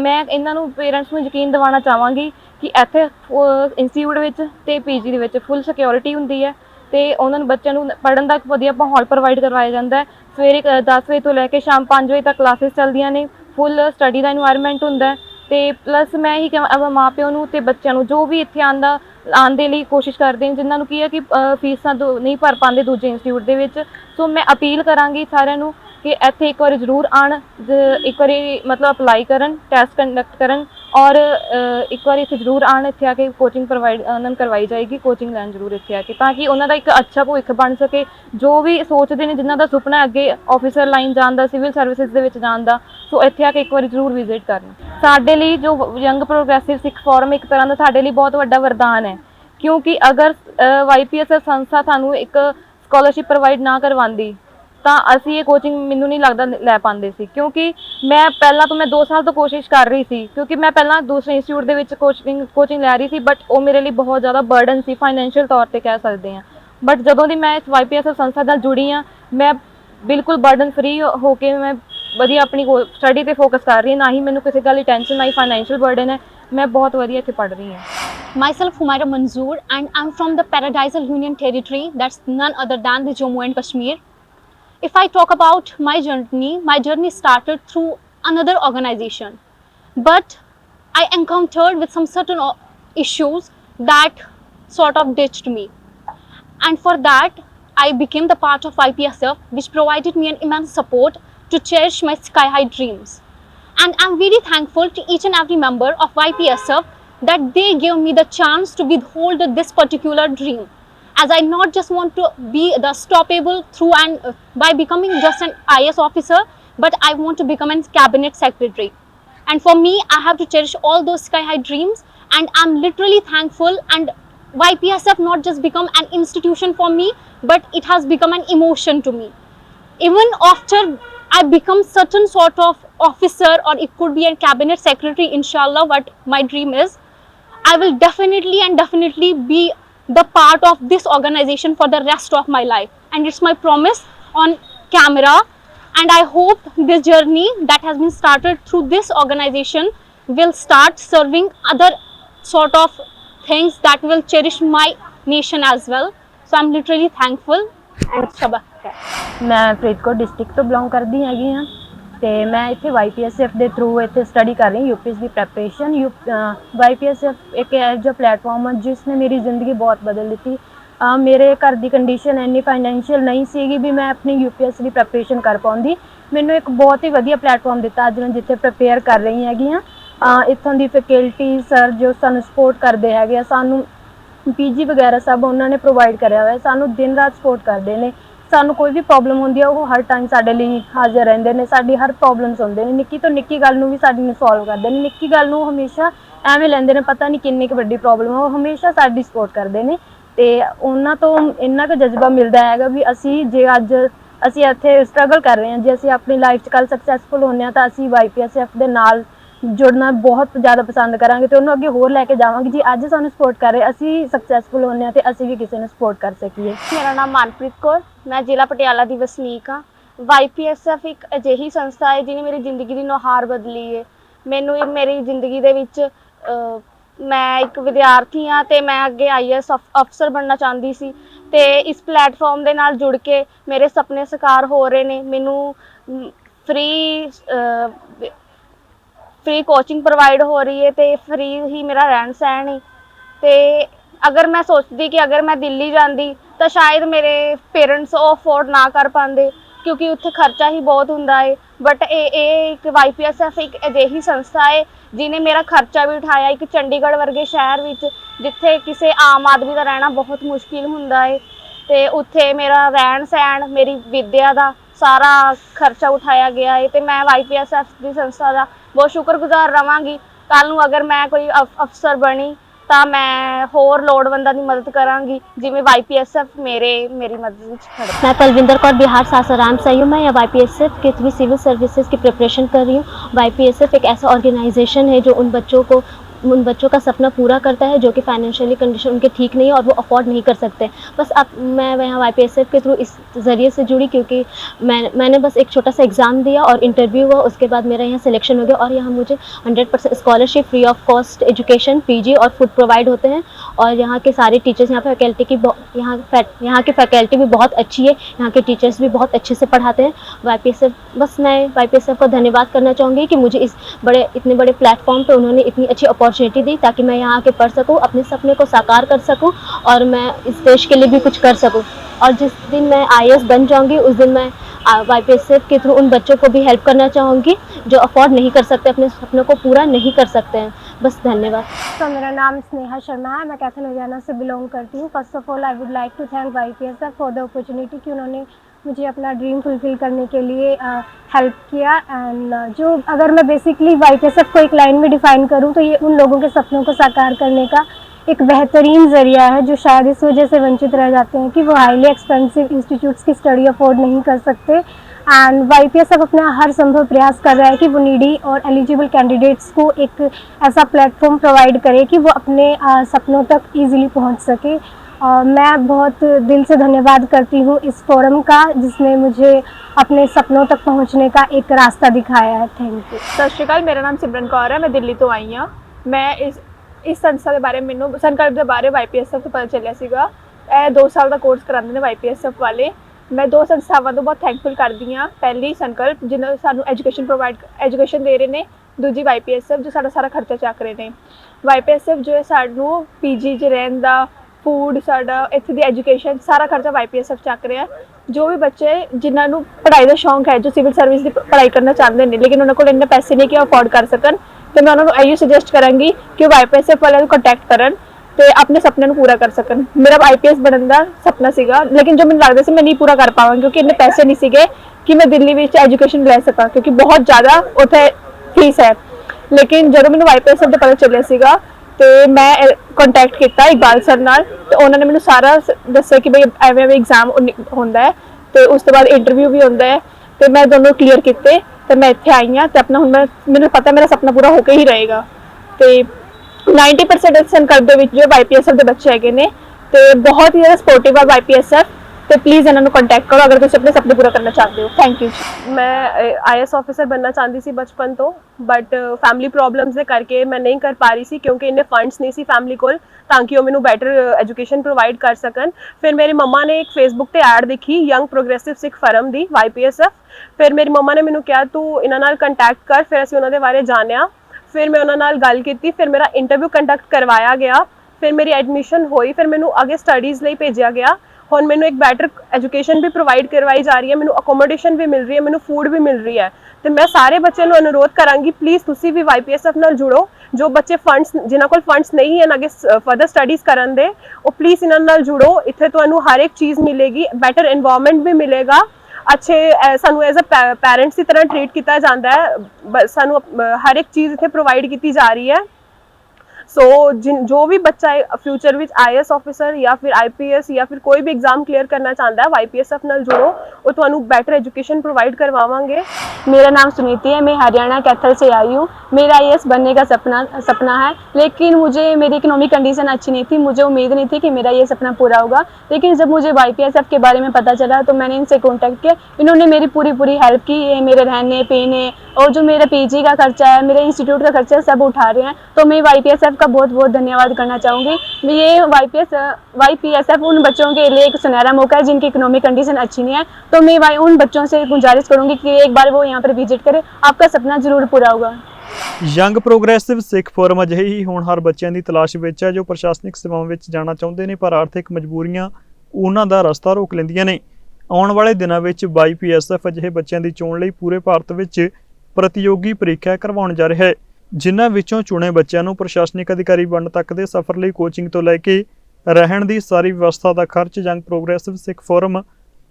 ਮੈਂ ਇਹਨਾਂ ਨੂੰ ਪੇਰੈਂਟਸ ਨੂੰ ਯਕੀਨ ਦਿਵਾਉਣਾ ਚਾਹਾਂਗੀ ਕਿ ਇੱਥੇ ਇੰਸਟੀਚਿਊਟ ਵਿੱਚ ਤੇ ਪੀਜੀ ਦੇ ਵਿੱਚ ਫੁੱਲ ਸਿਕਿਉਰਿਟੀ ਹੁੰਦੀ ਹੈ ਤੇ ਉਹਨਾਂ ਨੂੰ ਬੱਚਿਆਂ ਨੂੰ ਪੜਨ ਦਾ ਇੱਕ ਵਧੀਆ ਮਾਹੌਲ ਪ੍ਰੋਵਾਈਡ ਕਰਵਾਇਆ ਜਾਂਦਾ ਹੈ। ਸਵੇਰੇ 10 ਵਜੇ ਤੋਂ ਲੈ ਕੇ ਸ਼ਾਮ 5 ਵਜੇ ਤੱਕ ਕਲਾਸਿਸ ਚੱਲਦੀਆਂ ਨੇ ਫੁੱਲ ਸਟੱਡੀ ਦਾ এনवायरमेंट ਹੁੰਦਾ ਤੇ ਪਲੱਸ ਮੈਂ ਹੀ ਮਾਂ ਮਾਪਿਆਂ ਨੂੰ ਤੇ ਬੱਚਿਆਂ ਨੂੰ, ਜੋ ਵੀ ਇੱਥੇ ਆਂਦਾ ਆਉਣ ਦੇ ਲਈ ਕੋਸ਼ਿਸ਼ ਕਰਦੇ ਨੇ, ਜਿਨ੍ਹਾਂ ਨੂੰ ਕੀ ਹੈ ਕਿ ਫੀਸਾਂ ਨਹੀਂ ਭਰ ਪਾਉਂਦੇ ਦੂਜੇ ਇੰਸਟੀਚਿਊਟ ਦੇ ਵਿੱਚ। ਸੋ ਮੈਂ ਅਪੀਲ ਕਰਾਂਗੀ ਸਾਰਿਆਂ ਨੂੰ ਕਿ ਇੱਥੇ ਇੱਕ ਵਾਰੀ ਜ਼ਰੂਰ ਆਣ ਇੱਕ ਵਾਰੀ ਮਤਲਬ ਅਪਲਾਈ ਕਰਨ ਟੈਸਟ ਕੰਡਕਟ ਕਰਨ ਔਰ ਇੱਕ ਵਾਰੀ ਇੱਥੇ ਜ਼ਰੂਰ ਆਣ ਇੱਥੇ ਆ ਕੇ ਕੋਚਿੰਗ ਪ੍ਰੋਵਾਈਡ ਉਹਨਾਂ ਨੂੰ ਕਰਵਾਈ ਜਾਏਗੀ ਕੋਚਿੰਗ ਲੈਣ ਜ਼ਰੂਰ ਇੱਥੇ ਆ ਕੇ, ਤਾਂ ਕਿ ਉਹਨਾਂ ਦਾ ਇੱਕ ਅੱਛਾ ਭਵਿੱਖ ਬਣ ਸਕੇ। ਜੋ ਵੀ ਸੋਚਦੇ ਨੇ, ਜਿਨ੍ਹਾਂ ਦਾ ਸੁਪਨਾ ਅੱਗੇ ਆਫੀਸਰ ਲਾਈਨ ਜਾਣ ਦਾ ਸਿਵਲ ਸਰਵਿਸਿਜ਼ ਦੇ ਵਿੱਚ ਜਾਣ ਦਾ, ਸੋ ਇੱਥੇ ਆ ਕੇ ਇੱਕ ਵਾਰੀ ਜ਼ਰੂਰ ਵਿਜ਼ਿਟ ਕਰਨ। ਸਾਡੇ ਲਈ ਜੋ ਯੰਗ ਪ੍ਰੋਗਰੈਸਿਵ ਸਿੱਖ ਫੋਰਮ ਇੱਕ ਤਰ੍ਹਾਂ ਦਾ ਸਾਡੇ ਲਈ ਬਹੁਤ ਵੱਡਾ ਵਰਦਾਨ ਹੈ। ਕਿਉਂਕਿ ਅਗਰ ਵਾਈਪੀਐਸ ਸੰਸਥਾ ਸਾਨੂੰ ਇੱਕ ਸਕਾਲਰਸ਼ਿਪ ਪ੍ਰੋਵਾਈਡ ਨਾ ਕਰਵਾਉਂਦੀ ਤਾਂ ਅਸੀਂ ਇਹ ਕੋਚਿੰਗ ਮੈਨੂੰ ਨਹੀਂ ਲੱਗਦਾ ਲੈ ਪਾਉਂਦੇ ਸੀ, ਕਿਉਂਕਿ ਮੈਂ ਪਹਿਲਾਂ ਤੋਂ, ਮੈਂ 2 ਸਾਲ ਤੋਂ ਕੋਸ਼ਿਸ਼ ਕਰ ਰਹੀ ਸੀ, ਕਿਉਂਕਿ ਮੈਂ ਪਹਿਲਾਂ ਦੂਸਰੇ ਇੰਸਟੀਚਿਊਟ ਦੇ ਵਿੱਚ ਕੋਚਿੰਗ ਕੋਚਿੰਗ ਲੈ ਰਹੀ ਸੀ ਬਟ ਉਹ ਮੇਰੇ ਲਈ ਬਹੁਤ ਜ਼ਿਆਦਾ ਬਰਡਨ ਸੀ ਫਾਈਨੈਂਸ਼ੀਅਲ ਤੌਰ ਤੇ ਕਹਿ ਸਕਦੇ ਹਾਂ ਬਟ ਜਦੋਂ ਦੀ ਮੈਂ ਇਸ ਵਾਈਪੀਐਸ ਸੰਸਥਾ ਨਾਲ ਜੁੜੀ ਹਾਂ, ਮੈਂ ਬਿਲਕੁਲ ਬਰਡਨ ਫ੍ਰੀ ਹੋ ਕੇ ਮੈਂ ਵਧੀਆ ਆਪਣੀ ਸਟੱਡੀ ਤੇ ਫੋਕਸ ਕਰ ਰਹੀ ਹਾਂ, ਨਾ ਹੀ ਮੈਨੂੰ ਕਿਸੇ ਗੱਲ ਦੀ ਟੈਨਸ਼ਨ ਨਾ ਹੀ ਫਾਈਨੈਂਸ਼ੀਅਲ ਬਰਡਨ ਹੈ, ਮੈਂ ਬਹੁਤ ਵਧੀਆ ਇੱਥੇ ਪੜ੍ਹ ਰਹੀ ਹਾਂ Myself, Humaira Manzoor, and I'm from the Paradisal Union Territory, that's none other than the Jammu and Kashmir. If I talk about my journey, my journey started through another organization. But I encountered with some certain uh, issues that sort of ditched me. And for that, I became the part of YPSF, which provided me an immense support to cherish my sky high dreams. And I'm very thankful to each and every member of YPSF that they gave me the chance to behold this particular dream. As I not just want to be the stoppable through and uh, by becoming just an IS officer, but I want to become a cabinet secretary. And for me, I have to cherish all those sky high dreams, and I'm literally thankful. And YPSF not just become an institution for me, but it has become an emotion to me even after I become certain sort of officer or it could be a cabinet secretary, inshallah, what my dream is, I will definitely and definitely be the part of this organization for the rest of my life and it's my promise on camera and I hope this journey that has been started through this organization will start serving other sort of things that will cherish my nation as well. So I'm literally thankful and Shabak. मैं Faridkot district तो belong करती हैगी हाँ ਤੇ ਮੈਂ ਇੱਥੇ YPSF ਦੇ through ਇੱਥੇ ਸਟੱਡੀ ਕਰ ਰਹੀ ਹਾਂ ਯੂਪੀਐਸ ਦੀ ਪ੍ਰੈਪਰੇਸ਼ਨ ਯੂ YPSF ਇੱਕ ਇਹੋ ਜਿਹਾ ਪਲੇਟਫਾਰਮ ਹੈ ਜਿਸ ਨੇ ਮੇਰੀ ਜ਼ਿੰਦਗੀ ਬਹੁਤ ਬਦਲ ਦਿੱਤੀ। ਮੇਰੇ ਘਰ ਦੀ ਕੰਡੀਸ਼ਨ ਇੰਨੀ ਫਾਈਨੈਂਸ਼ੀਅਲ ਨਹੀਂ ਸੀਗੀ ਵੀ ਮੈਂ ਆਪਣੀ ਯੂਪੀਐਸ ਦੀ ਪ੍ਰੈਪਰੇਸ਼ਨ ਕਰ ਪਾਉਂਦੀ। ਮੈਨੂੰ ਇੱਕ ਬਹੁਤ ਹੀ ਵਧੀਆ ਪਲੇਟਫਾਰਮ ਦਿੱਤਾ ਅੱਜ ਮੈਂ ਜਿੱਥੇ ਪ੍ਰਪੇਅਰ ਕਰ ਰਹੀ ਹੈਗੀ ਹਾਂ। ਇੱਥੋਂ ਦੀ ਫੈਕਲਟੀ ਸਰ ਜੋ ਸਾਨੂੰ ਸਪੋਰਟ ਕਰਦੇ ਹੈਗੇ ਆ, ਸਾਨੂੰ ਪੀਜੀ ਵਗੈਰਾ ਸਭ ਉਹਨਾਂ ਨੇ ਪ੍ਰੋਵਾਈਡ ਕਰਿਆ ਹੋਇਆ, ਸਾਨੂੰ ਦਿਨ ਰਾਤ ਸਪੋਰਟ ਕਰਦੇ ਨੇ। ਸਾਨੂੰ ਕੋਈ ਵੀ ਪ੍ਰੋਬਲਮ ਹੁੰਦੀ ਆ, ਉਹ ਹਰ ਟਾਈਮ ਸਾਡੇ ਲਈ ਹਾਜ਼ਰ ਰਹਿੰਦੇ ਨੇ, ਸਾਡੀ ਹਰ ਪ੍ਰੋਬਲਮ ਸੁਣਦੇ ਨੇ। ਨਿੱਕੀ ਤੋਂ ਨਿੱਕੀ ਗੱਲ ਨੂੰ ਵੀ ਸਾਡੀ ਨੂੰ ਸੋਲਵ ਕਰਦੇ ਨੇ। ਨਿੱਕੀ ਗੱਲ ਨੂੰ ਹਮੇਸ਼ਾ ਐਵੇਂ ਲੈਂਦੇ ਨੇ, ਪਤਾ ਨਹੀਂ ਕਿੰਨੀ ਕੁ ਵੱਡੀ ਪ੍ਰੋਬਲਮ ਆ, ਉਹ ਹਮੇਸ਼ਾ ਸਾਡੀ ਸਪੋਰਟ ਕਰਦੇ ਨੇ। ਤੇ ਉਹਨਾਂ ਤੋਂ ਇੰਨਾ ਕੁ ਜਜ਼ਬਾ ਮਿਲਦਾ ਹੈਗਾ ਵੀ ਅਸੀਂ ਜੇ ਅੱਜ ਅਸੀਂ ਇੱਥੇ ਸਟਰਗਲ ਕਰ ਰਹੇ ਹਾਂ, ਜੇ ਅਸੀਂ ਆਪਣੀ ਲਾਈਫ 'ਚ ਕੱਲ ਸਕਸੈਸਫੁਲ ਹੁੰਨੇ ਆ ਤਾਂ ਅਸੀਂ ਵਾਈਪੀਐਸਐਫ ਦੇ ਨਾਲ ਜੁੜਨਾ ਬਹੁਤ ਜ਼ਿਆਦਾ ਪਸੰਦ ਕਰਾਂਗੇ ਤੇ ਉਹਨੂੰ ਅੱਗੇ ਹੋਰ ਲੈ ਕੇ ਜਾਵਾਂਗੇ। ਜੀ, ਅੱਜ ਸਾਨੂੰ ਸਪੋਰਟ ਕਰ ਰਹੇ, ਅਸੀਂ ਸਕਸੈਸਫੁਲ ਹੁੰਨੇ ਆ ਤੇ ਅਸੀਂ ਵੀ ਕਿਸੇ ਨੂੰ ਸਪੋਰਟ ਕਰ ਸਕੀਏ। ਮੇਰਾ ਨਾਮ ਮਨਪ੍ਰੀਤ ਕੌਰ, ਮੈਂ ਜ਼ਿਲ੍ਹਾ ਪਟਿਆਲਾ ਦੀ ਵਸਨੀਕ ਹਾਂ। ਵਾਈਪੀਐਸਐਫ ਇੱਕ ਅਜਿਹੀ ਸੰਸਥਾ ਹੈ ਜਿਹਨੇ ਮੇਰੀ ਜ਼ਿੰਦਗੀ ਦੀ ਨੁਹਾਰ ਬਦਲੀ ਹੈ। ਮੈਨੂੰ ਇਹ ਮੇਰੀ ਜ਼ਿੰਦਗੀ ਦੇ ਵਿੱਚ ਮੈਂ ਇੱਕ ਵਿਦਿਆਰਥੀ ਹਾਂ ਤੇ ਮੈਂ ਅੱਗੇ ਆਈਐਸ ਅਫਸਰ ਬਣਨਾ ਚਾਹੁੰਦੀ ਸੀ ਤੇ ਇਸ ਪਲੇਟਫਾਰਮ ਦੇ ਨਾਲ ਜੁੜ ਕੇ ਮੇਰੇ ਸੁਪਨੇ ਸਾਕਾਰ ਹੋ ਰਹੇ ਨੇ। ਮੈਨੂੰ ਫ੍ਰੀ ਫ੍ਰੀ ਕੋਚਿੰਗ ਪ੍ਰੋਵਾਈਡ ਹੋ ਰਹੀ ਹੈ ਤੇ ਫ੍ਰੀ ਹੀ ਮੇਰਾ ਰਹਿਣ ਸਹਿਣ ਹੈ। ਤੇ ਅਗਰ ਮੈਂ ਸੋਚਦੀ ਕਿ ਅਗਰ ਮੈਂ ਦਿੱਲੀ ਜਾਂਦੀ ਤਾਂ ਸ਼ਾਇਦ ਮੇਰੇ ਪੇਰੈਂਟਸ ਉਹ ਅਫੋਰਡ ਨਾ ਕਰ ਪਾਉਂਦੇ, ਕਿਉਂਕਿ ਉੱਥੇ ਖਰਚਾ ਹੀ ਬਹੁਤ ਹੁੰਦਾ ਹੈ ਬਟ ਇਹ ਇਹ ਇੱਕ ਵਾਈਪੀਐਸਐਫ ਇੱਕ ਅਜਿਹੀ ਸੰਸਥਾ ਹੈ ਜਿਨੇ ਮੇਰਾ ਖਰਚਾ ਵੀ ਉਠਾਇਆ ਇੱਕ ਚੰਡੀਗੜ੍ਹ ਵਰਗੇ ਸ਼ਹਿਰ ਵਿੱਚ, ਜਿੱਥੇ ਕਿਸੇ ਆਮ ਆਦਮੀ ਦਾ ਰਹਿਣਾ ਬਹੁਤ ਮੁਸ਼ਕਿਲ ਹੁੰਦਾ ਹੈ ਤੇ ਉੱਥੇ ਮੇਰਾ ਰਹਿਣ ਸਹਿਣ, ਮੇਰੀ ਵਿੱਦਿਆ ਦਾ ਸਾਰਾ ਖਰਚਾ ਉਠਾਇਆ ਗਿਆ ਹੈ ਤੇ ਮੈਂ ਵਾਈਪੀਐਸਐਫ ਦੀ ਸੰਸਥਾ ਦਾ ਬਹੁਤ ਸ਼ੁਕਰਗੁਜ਼ਾਰ ਰਵਾਂਗੀ ਕੱਲ ਨੂੰ ਅਗਰ ਮੈਂ ਕੋਈ ਅਫ- ਅਫਸਰ ਬਣੀ ਤਾਂ ਮੈਂ ਹੋਰ ਲੋੜਵੰਦਾਂ ਦੀ ਮਦਦ ਕਰਾਂਗੀ ਜਿਵੇਂ ਵਾਈਪੀਐਸਐਫ ਮੇਰੇ ਮੇਰੀ ਮਦਦ ਵਿੱਚ ਖੜੇ मैं पलविंदर कौर बिहार सासाराम से आई हूँ मैं वाई पी एस एफ के थ्रू सिविल सर्विसेज की प्रिपरेशन कर रही हूँ वाई पी एस एफ एक ऐसा ऑर्गेनाइजेशन है जो उन बच्चों को उन बच्चों का सपना पूरा करता है जो कि फाइनेंशियली कंडीशन उनके ठीक नहीं है और वो अफोर्ड नहीं कर सकते। बस अब मैं यहाँ वाई के थ्रू इस ज़रिए से जुड़ी क्योंकि मैं, मैंने बस एक छोटा सा एग्ज़ाम दिया और इंटरव्यू हुआ, उसके बाद मेरा यहाँ सिलेक्शन हो गया और यहाँ मुझे 100 percent scholarship free of cost education PG और फ़ूड प्रोवाइड होते हैं। और यहाँ के सारे टीचर्स यहाँ फैकल्टी की यहाँ यहाँ की फैकल्टी भी बहुत अच्छी है, यहाँ के टीचर्स भी बहुत अच्छे से पढ़ाते हैं। वाईपीएसएफ बस मैं वाई पी को धन्यवाद करना चाहूँगी कि मुझे इस बड़े, इतने बड़े प्लेटफॉर्म पर उन्होंने इतनी अच्छी अपॉर्चुनिटी दी ताकि मैं यहाँ आके पढ़ सकूँ, अपने सपने को साकार कर सकूँ और मैं इस देश के लिए भी कुछ कर सकूँ। और जिस दिन मैं आईएएस बन जाऊँगी, उस दिन मैं वाई पी एस के थ्रू उन बच्चों को भी हेल्प करना चाहूँगी जो अफोर्ड नहीं कर सकते, अपने सपनों को पूरा नहीं कर सकते हैं। बस धन्यवाद। सर मेरा नाम स्नेहा शर्मा है मैं कैथल हरियाणा से बिलोंग करती हूँ। First of all I would like to thank Y P S for the opportunity कि उन्होंने मुझे अपना ड्रीम फुलफिल करने के लिए हेल्प uh, किया। एंड uh, जो अगर मैं बेसिकली वाई पी एस को एक लाइन में डिफाइन करूँ तो ये उन लोगों के सपनों को साकार करने का एक बेहतरीन ज़रिया है जो शायद इस वजह से वंचित रह जाते हैं कि वो हाईली एक्सपेंसिव इंस्टीट्यूट्स की स्टडी अफोर्ड नहीं कर सकते। एंड वाई पी एस अपना हर संभव प्रयास कर रहा है कि वो नीडी और एलिजिबल कैंडिडेट्स को एक ऐसा प्लेटफॉर्म प्रोवाइड करे कि वो अपने अ, सपनों तक ईजिली पहुंच सके और मैं बहुत दिल से धन्यवाद करती हूँ इस फोरम का जिसने मुझे अपने सपनों तक पहुंचने का एक रास्ता दिखाया है थैंक यू ਸਤਿ ਸ਼੍ਰੀ ਅਕਾਲ ਮੇਰਾ ਨਾਮ ਸਿਮਰਨ ਕੌਰ ਹੈ ਮੈਂ ਦਿੱਲੀ ਤੋਂ ਆਈ ਹਾਂ ਮੈਂ ਇਸ ਇਸ ਸੰਸਥਾ ਦੇ ਬਾਰੇ ਮੈਨੂੰ ਸੰਕਲਪ ਦੇ ਬਾਰੇ ਵਾਈਪੀਐਸਐਫ ਤੋਂ ਪਤਾ ਚੱਲਿਆ ਸੀਗਾ ਇਹ 2 ਸਾਲ ਦਾ ਕੋਰਸ ਕਰਾਉਂਦੇ ਨੇ ਵਾਈਪੀਐਸਐਫ ਵਾਲੇ ਮੈਂ ਦੋ ਸੰਸਥਾਵਾਂ ਤੋਂ ਬਹੁਤ ਥੈਂਕਫੁਲ ਕਰਦੀ ਹਾਂ। ਪਹਿਲੀ ਸੰਕਲਪ ਜਿਨ੍ਹਾਂ ਨੇ ਸਾਨੂੰ ਐਜੂਕੇਸ਼ਨ ਪ੍ਰੋਵਾਈਡ ਐਜੂਕੇਸ਼ਨ ਦੇ ਰਹੇ ਨੇ। ਦੂਜੀ ਵਾਈਪੀਐਸਐਫ ਜੋ ਸਾਡਾ ਸਾਰਾ ਖਰਚਾ ਚੱਕ ਰਹੇ ਨੇ। ਵਾਈਪੀਐਸਐਫ ਜੋ ਹੈ ਸਾਨੂੰ ਪੀਜੀ 'ਚ ਰਹਿਣ ਦਾ ਫੂਡ ਸਾਡਾ, ਇੱਥੇ ਦੀ ਐਜੂਕੇਸ਼ਨ ਸਾਰਾ ਖਰਚਾ ਵਾਈਪੀਐਸਐਫ ਚੱਕ ਰਿਹਾ। ਜੋ ਵੀ ਬੱਚੇ ਜਿਨ੍ਹਾਂ ਨੂੰ ਪੜ੍ਹਾਈ ਦਾ ਸ਼ੌਂਕ ਹੈ, ਜੋ ਸਿਵਲ ਸਰਵਿਸ ਦੀ ਪੜ੍ਹਾਈ ਕਰਨਾ ਚਾਹੁੰਦੇ ਨੇ, ਲੇਕਿਨ ਉਹਨਾਂ ਕੋਲ ਇੰਨੇ ਪੈਸੇ ਨਹੀਂ ਕਿ ਉਹ ਅਫੋਰਡ ਕਰ ਸਕਣ, ਤੇ ਮੈਂ ਉਹਨਾਂ ਨੂੰ ਇਹੀ ਸੁਜੈਸਟ ਕਰਾਂਗੀ ਕਿ ਉਹ ਵਾਈਪੀਐਸਐਫ ਵਾਲਿਆਂ ਨੂੰ ਕੰਟੈਕਟ ਕਰਨ। ਤੇ ਆਪਣੇ ਸੁਪਨੇ ਨੂੰ ਪੂਰਾ ਕਰ ਸਕਣ। ਮੇਰਾ ਆਈਪੀਐਸ ਬਣਨ ਦਾ ਸੁਪਨਾ ਸੀਗਾ, ਲੇਕਿਨ ਜੋ ਮੈਨੂੰ ਲੱਗਦਾ ਸੀ ਮੈਂ ਨਹੀਂ ਪੂਰਾ ਕਰ ਪਾਵਾਂਗੀ, ਕਿਉਂਕਿ ਇੰਨੇ ਪੈਸੇ ਨਹੀਂ ਸੀਗੇ ਕਿ ਮੈਂ ਦਿੱਲੀ ਵਿੱਚ ਐਜੂਕੇਸ਼ਨ ਲੈ ਸਕਾਂ, ਕਿਉਂਕਿ ਬਹੁਤ ਜ਼ਿਆਦਾ ਉੱਥੇ ਫੀਸ ਹੈ। ਲੇਕਿਨ ਜਦੋਂ ਮੈਨੂੰ ਵਾਈਪੀਐਸ ਦਾ ਪਤਾ ਚੱਲਿਆ ਸੀਗਾ ਤੇ ਮੈਂ ਕੰਟੈਕਟ ਕੀਤਾ ਇਕਬਾਲ ਸਰ ਨਾਲ ਤੇ ਉਹਨਾਂ ਨੇ ਮੈਨੂੰ ਸਾਰਾ ਦੱਸਿਆ ਕਿ ਬਈ ਐਵੇਂ ਐਵੇਂ ਐਗਜ਼ਾਮ ਹੁੰਦਾ ਹੈ ਤੇ ਉਸ ਤੋਂ ਬਾਅਦ ਇੰਟਰਵਿਊ ਵੀ ਹੁੰਦਾ ਹੈ ਤੇ ਮੈਂ ਦੋਨੋਂ ਕਲੀਅਰ ਕੀਤੇ ਤੇ ਮੈਂ ਇੱਥੇ ਆਈ ਹਾਂ ਤੇ ਆਪਣਾ ਹੁਣ ਮੈਂ, ਮੈਨੂੰ ਪਤਾ ਮੇਰਾ ਸੁਪਨਾ ਪੂਰਾ ਹੋ ਕੇ ਹੀ ਰਹੇਗਾ। ਤੇ 90% ਸੰਕਲਪ ਦੇ ਵਿੱਚ ਜੋ YPSF ਦੇ ਬੱਚੇ ਹੈਗੇ ਨੇ, ਤੇ ਬਹੁਤ ਹੀ ਜ਼ਿਆਦਾ ਸਪੋਰਟਿਵ ਆ YPSF ਤੇ ਪਲੀਜ਼ ਇਹਨਾਂ ਨੂੰ ਕੰਟੈਕਟ ਕਰੋ ਅਗਰ ਤੁਸੀਂ ਆਪਣੇ ਸਪਨੇ ਪੂਰਾ ਕਰਨਾ ਚਾਹੁੰਦੇ ਹੋ। ਥੈਂਕ ਯੂ ਮੈਂ ਆਈਐਸ ਆਫੀਸਰ ਬੰਨਾ ਚਾਹੁੰਦੀ ਸੀ ਬਚਪਨ ਤੋਂ ਬਟ ਫੈਮਿਲੀ ਪ੍ਰੋਬਲਮਸ ਦੇ ਕਰਕੇ ਮੈਂ ਨਹੀਂ ਕਰ ਪਾ ਰਹੀ ਸੀ ਕਿਉਂਕਿ ਇਹਨੇ ਫੰਡਸ ਨਹੀਂ ਸੀ ਫੈਮਿਲੀ ਕੋਲ, ਤਾਂ ਕਿ ਉਹ ਮੈਨੂੰ ਬੈਟਰ ਐਜੂਕੇਸ਼ਨ ਪ੍ਰੋਵਾਈਡ ਕਰ ਸਕਣ। ਫਿਰ ਮੇਰੀ ਮਮਾ ਨੇ ਇੱਕ ਫੇਸਬੁੱਕ ਤੇ ਐਡ ਦੇਖੀ ਯੰਗ ਪ੍ਰੋਗਰੈਸਿਵ ਸਿੱਖ ਫਰਮ ਦੀ YPSF ਫਿਰ ਮੇਰੀ ਮਮਾ ਨੇ ਮੈਨੂੰ ਕਿਹਾ, ਤੂੰ ਇਹਨਾਂ ਨਾਲ ਕੰਟੈਕਟ ਕਰ, ਫਿਰ ਅਸੀਂ ਉਹਨਾਂ ਦੇ ਬਾਰੇ ਜਾਣਿਆ। ਫਿਰ ਮੈਂ ਉਹਨਾਂ ਨਾਲ ਗੱਲ ਕੀਤੀ, ਫਿਰ ਮੇਰਾ ਇੰਟਰਵਿਊ ਕੰਡਕਟ ਕਰਵਾਇਆ ਗਿਆ, ਫਿਰ ਮੇਰੀ ਐਡਮਿਸ਼ਨ ਹੋਈ, ਫਿਰ ਮੈਨੂੰ ਅੱਗੇ ਸਟੱਡੀਜ਼ ਲਈ ਭੇਜਿਆ ਗਿਆ। ਹੁਣ ਮੈਨੂੰ ਇੱਕ ਬੈਟਰ ਐਜੂਕੇਸ਼ਨ ਵੀ ਪ੍ਰੋਵਾਈਡ ਕਰਵਾਈ ਜਾ ਰਹੀ ਹੈ, ਮੈਨੂੰ ਅਕੋਮੋਡੇਸ਼ਨ ਵੀ ਮਿਲ ਰਹੀ ਹੈ, ਮੈਨੂੰ ਫੂਡ ਵੀ ਮਿਲ ਰਹੀ ਹੈ। ਤੇ ਮੈਂ ਸਾਰੇ ਬੱਚਿਆਂ ਨੂੰ ਅਨੁਰੋਧ ਕਰਾਂਗੀ ਪਲੀਜ਼ ਤੁਸੀਂ ਵੀ ਵਾਈਪੀਐਸਐਫ ਨਾਲ ਜੁੜੋ, ਜੋ ਬੱਚੇ ਫੰਡਸ ਜਿਨ੍ਹਾਂ ਕੋਲ ਫੰਡਸ ਨਹੀਂ ਹਨ ਅਗੇ ਫਰਦਰ ਸਟੱਡੀਜ਼ ਕਰਨ ਦੇ, ਉਹ ਪਲੀਜ਼ ਇਹਨਾਂ ਨਾਲ ਜੁੜੋ, ਇੱਥੇ ਤੁਹਾਨੂੰ ਹਰ ਇੱਕ ਚੀਜ਼ ਮਿਲੇਗੀ ਬੈਟਰ এনवायरमेंट ਵੀ ਮਿਲੇਗਾ। ਅੱਛੇ ਸਾਨੂੰ ਐਜ਼ ਅ ਪੈਰੈਂਟਸ ਦੀ ਤਰ੍ਹਾਂ ਟ੍ਰੀਟ ਕੀਤਾ ਜਾਂਦਾ ਹੈ। ਬ- ਸਾਨੂੰ ਹਰ ਇੱਕ ਚੀਜ਼ ਇੱਥੇ ਪ੍ਰੋਵਾਈਡ ਕੀਤੀ ਜਾ ਰਹੀ ਹੈ। ਸੋ ਜਿਨ ਜੋ ਵੀ ਬੱਚਾ ਫਿਊਚਰ ਵਿੱਚ ਆਈਐਸ ਆਫੀਸਰ ਜਾਂ ਫਿਰ ਆਈਪੀਐਸ ਜਾਂ ਫਿਰ ਕੋਈ ਵੀ ਐਗਜ਼ਾਮ ਕਲੀਅਰ ਕਰਨਾ ਚਾਹੁੰਦਾ ਹੈ ਵਾਈਪੀਐਸਐਫ ਨਾਲ ਜੁੜੋ ਉਹ ਤੁਹਾਨੂੰ ਬੈਟਰ ਐਜੂਕੇਸ਼ਨ ਪ੍ਰੋਵਾਈਡ ਕਰਵਾਵਾਂਗੇ मेरा नाम सुनीति है मैं हरियाणा कैथल से आई हूँ मेरा आई बनने का सपना सपना है लेकिन मुझे मेरी इकोनॉमिक कंडीशन अच्छी नहीं थी मुझे उम्मीद नहीं थी कि मेरा ये सपना पूरा होगा लेकिन जब मुझे वाई के बारे में पता चला तो मैंने इनसे कॉन्टैक्ट किया इन्होंने मेरी पूरी पूरी हेल्प की ये मेरे रहने पीने और जो मेरा पीजी का खर्चा है मेरे इंस्टीट्यूट का खर्चा है सब उठा रहे हैं तो मैं वाई का बहुत बहुत धन्यवाद करना चाहूँगी मैं ये Y P S Y P S F उन बच्चों के लिए एक सुनहरा मौका है जिनकी इकोनॉमिक कंडीशन अच्छी नहीं है तो मैं वाई उन बच्चों से गुजारिश करूँगी कि एक बार वो यहाँ पर विजिट करें आपका सपना ज़रूर पूरा होगा ਯੰਗ ਪ੍ਰੋਗਰੈਸਿਵ ਸਿੱਖ ਫੋਰਮ ਅਜਿਹੇ ਹੀ ਹੋਣਹਾਰ ਬੱਚਿਆਂ ਦੀ ਤਲਾਸ਼ ਵਿੱਚ ਹੈ ਜੋ ਪ੍ਰਸ਼ਾਸਨਿਕ ਸੇਵਾਵਾਂ ਵਿੱਚ ਜਾਣਾ ਚਾਹੁੰਦੇ ਨੇ ਪਰ ਆਰਥਿਕ ਮਜਬੂਰੀਆਂ ਉਹਨਾਂ ਦਾ ਰਸਤਾ ਰੋਕ ਲੈਂਦੀਆਂ ਨੇ ਆਉਣ ਵਾਲੇ ਦਿਨਾਂ ਵਿੱਚ ਬਾਈਪੀਐਸਐਫ ਅਜਿਹੇ ਬੱਚਿਆਂ ਦੀ ਚੋਣ ਲਈ ਪੂਰੇ ਭਾਰਤ ਵਿੱਚ ਪ੍ਰਤੀਯੋਗੀ ਪ੍ਰੀਖਿਆ ਕਰਵਾਉਣ ਜਾ ਰਿਹਾ ਹੈ ਜਿਨ੍ਹਾਂ ਵਿੱਚੋਂ ਚੁਣੇ ਬੱਚਿਆਂ ਨੂੰ ਪ੍ਰਸ਼ਾਸਨਿਕ ਅਧਿਕਾਰੀ ਬਣਨ ਤੱਕ ਦੇ ਸਫ਼ਰ ਲਈ ਕੋਚਿੰਗ ਤੋਂ ਲੈ ਕੇ ਰਹਿਣ ਦੀ ਸਾਰੀ ਵਿਵਸਥਾ ਦਾ ਖਰਚ ਯੰਗ ਪ੍ਰੋਗਰੈਸਿਵ ਸਿੱਖ ਫੋਰਮ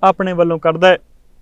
ਆਪਣੇ ਵੱਲੋਂ ਕਰਦਾ ਹੈ।